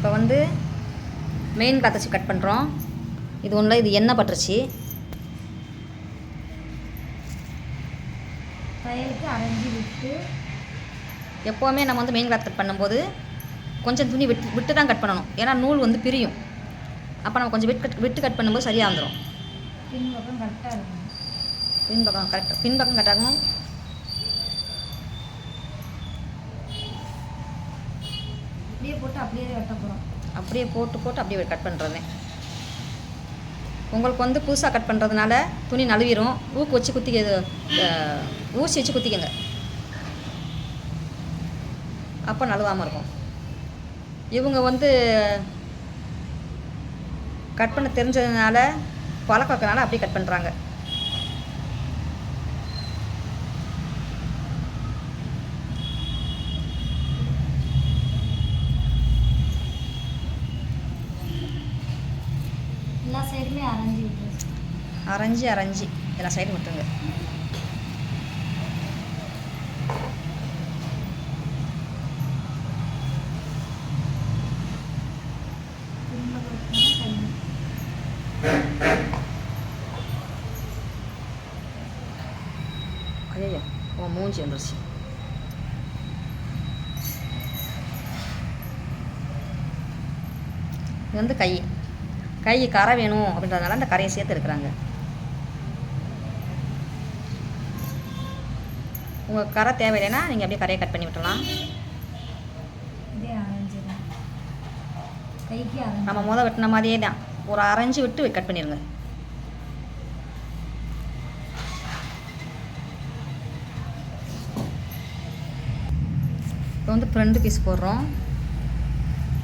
இப்போ வந்து main cloth வச்சு கட் பண்ணுறோம் இது ஒன்றில் இது எண்ணெய் பட்டுருச்சு. தையலுக்கு அரைஞ்சி விட்டு. எப்போவுமே நம்ம வந்து மெயின் கிளாத் கட் பண்ணும்போது கொஞ்சம் துணி விட்டு விட்டு தான் கட் பண்ணணும். ஏன்னா நூல் வந்து பிரியும். அப்போ நம்ம கொஞ்சம் விட்டு கட் விட்டு கட் பண்ணும்போது சரியாக வந்துடும் பின் பக்கம் கரெக்டாக இருக்கும் பின் பக்கம் கரெக்டாக பின் பக்கம் கட் அப்படியே போட்டு அப்படியே வெட்ட போகிறோம் அப்படியே போட்டு போட்டு அப்படியே கட் பண்ணுறது உங்களுக்கு வந்து புதுசாக கட் பண்ணுறதுனால துணி நழுவிடும் ஊக்கு வச்சு குத்திக்க ஊசி வச்சு குத்திக்கங்க. அப்போ நழுவாமல் இருக்கும். இவங்க வந்து கட் பண்ண தெரிஞ்சதுனால பழக்கம் அப்படியே கட் பண்ணுறாங்க எல்லா சைடுமே அரைஞ்சி விட்டுருச்சு அரைஞ்சி அரைஞ்சி. எல்லா சைடும் விட்டுருங்க. பின் ஐயோ உன் மூஞ்சி வந்துருச்சு. இது வந்து கை. கை கரை வேணும் அப்படின்றதுனால அந்த கரையை சேர்த்து எடுக்கிறாங்க. உங்களுக்கு கரை தேவையில்லைன்னா நீங்கள் அப்படியே கரையை கட் பண்ணி விட்டுலாம் நம்ம முத வெட்டின மாதிரியே தான். ஒரு அரைஞ்சு விட்டு கட் பண்ணிடுங்க இப்போ வந்து ஃப்ரண்ட் பீஸ் போடுறோம்.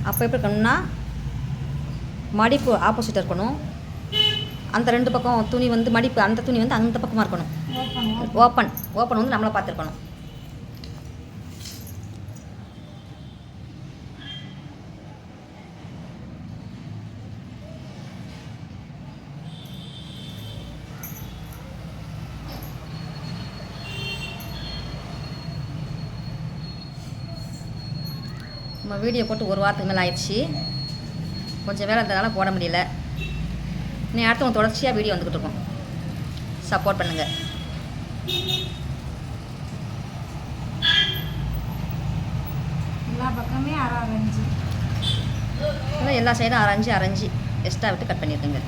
அப்போ எப்படி இருக்கணும்னா மடிப்பு ஆப்போசிட் இருக்கணும். அந்த ரெண்டு பக்கம் துணி வந்து மடிப்பு அந்த துணி வந்து அந்த பக்கமாக இருக்கணும். ஓப்பன் ஓப்பன் ஓப்பன் ஓப்பன் வந்து நம்மளை பார்த்துருக்கணும். நம்ம வீடியோ போட்டு ஒரு வாரத்துக்கு மேலே ஆயிடுச்சு. கொஞ்சம் வேலை இருந்ததுனால போட முடியல. நீ அடுத்தவங்க தொடர்ச்சியாக வீடியோ வந்துக்கிட்டு இருக்கோம். சப்போர்ட் பண்ணுங்கள் எல்லா பக்கமே அரை அரைஞ்சி இன்னும் எல்லா சைடும் அரைஞ்சி அரைஞ்சி எக்ஸ்ட்ரா விட்டு கட் பண்ணியிருக்கேங்க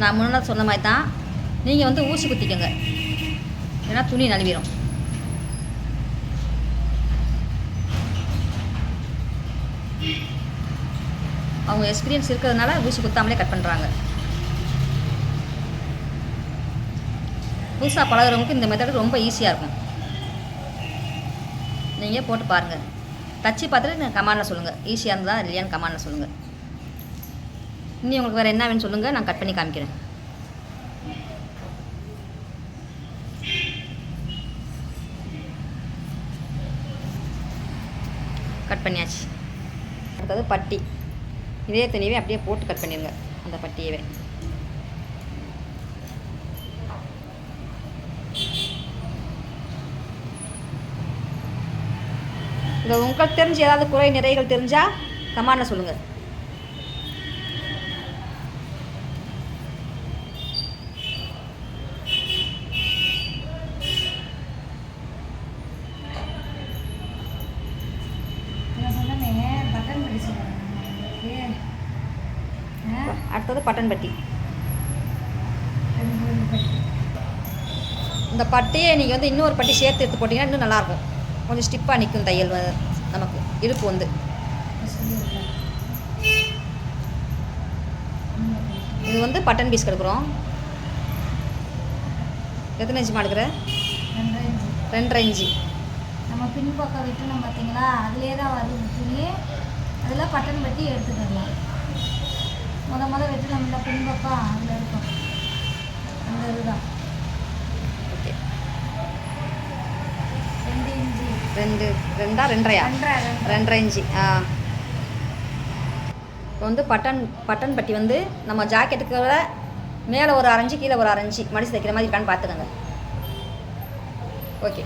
நான் முன்னாடி சொன்ன மாதிரி தான் நீங்கள் வந்து ஊசி குத்திக்கோங்க. ஏன்னா துணி நழுவிடும் அவங்க எக்ஸ்பீரியன்ஸ் இருக்கிறதுனால ஊசி குத்தாமலே கட் பண்ணுறாங்க புதுசாக பழகுறவங்களுக்கு இந்த மெத்தடு ரொம்ப ஈஸியாக இருக்கும். நீங்கள் போட்டு பாருங்கள் தச்சு பார்த்துட்டு நீங்கள் கமாண்டில் சொல்லுங்கள் ஈஸியாக இருந்தால் இல்லையான்னு கமாண்டில் சொல்லுங்கள் இன்னும் உங்களுக்கு வேறு என்ன வேணும்னு சொல்லுங்கள் நான் கட் பண்ணி காமிக்கிறேன். கட் பண்ணியாச்சு. அடுத்தது பட்டி. இதே துணியவே அப்படியே போட்டு கட் பண்ணிடுங்க அந்த பட்டியவே. இந்த உங்களுக்கு தெரிஞ்சு ஏதாவது குறை நிறைகள் தெரிஞ்சால் கமாண்டில் சொல்லுங்கள் நான் சொன்னமே பட்டன் படி சொல்கிறேன் அடுத்தது பட்டன் பட்டி. பட்டி. இந்த பட்டியை நீங்கள் வந்து இன்னொரு பட்டி சேர்த்து எடுத்து போட்டிங்கன்னா இன்னும் நல்லாயிருக்கும். கொஞ்சம் ஸ்டிப்பாக நிற்கும் தையல் நமக்கு. இடுப்பு வந்து. இது வந்து பட்டன் பீஸ் எடுக்கிறோம் எத்தனை இன்ச்சு மாடுக்கிற ரெண்டு இன்ச்சு. ரெண்டரை இன்ச்சு. நம்ம பின்பக்கம் வெட்டணும் பார்த்தீங்களா அதுலேயே தான் வருது துணி. அதில் பட்டன் வெட்டி எடுத்துக்கலாம் முத முத வெட்டணும்ல பின்பக்கம் அதில் இருக்கும். அந்த இதுதான். ஓகே. ரெண்டு இன்ச்சு ரெண்டு ரெண்டா ரெண்டரையா? ரெண்டரை இன்ச்சு ஆ. இப்போ வந்து பட்டன் பட்டன் பட்டி வந்து நம்ம ஜாக்கெட்டுக்கு விட மேலே ஒரு அரைஞ்சு கீழே ஒரு அரைஞ்சு மடிச்சு தைக்கிற மாதிரி இருக்கான்னு பார்த்துக்கோங்க. ஓகே.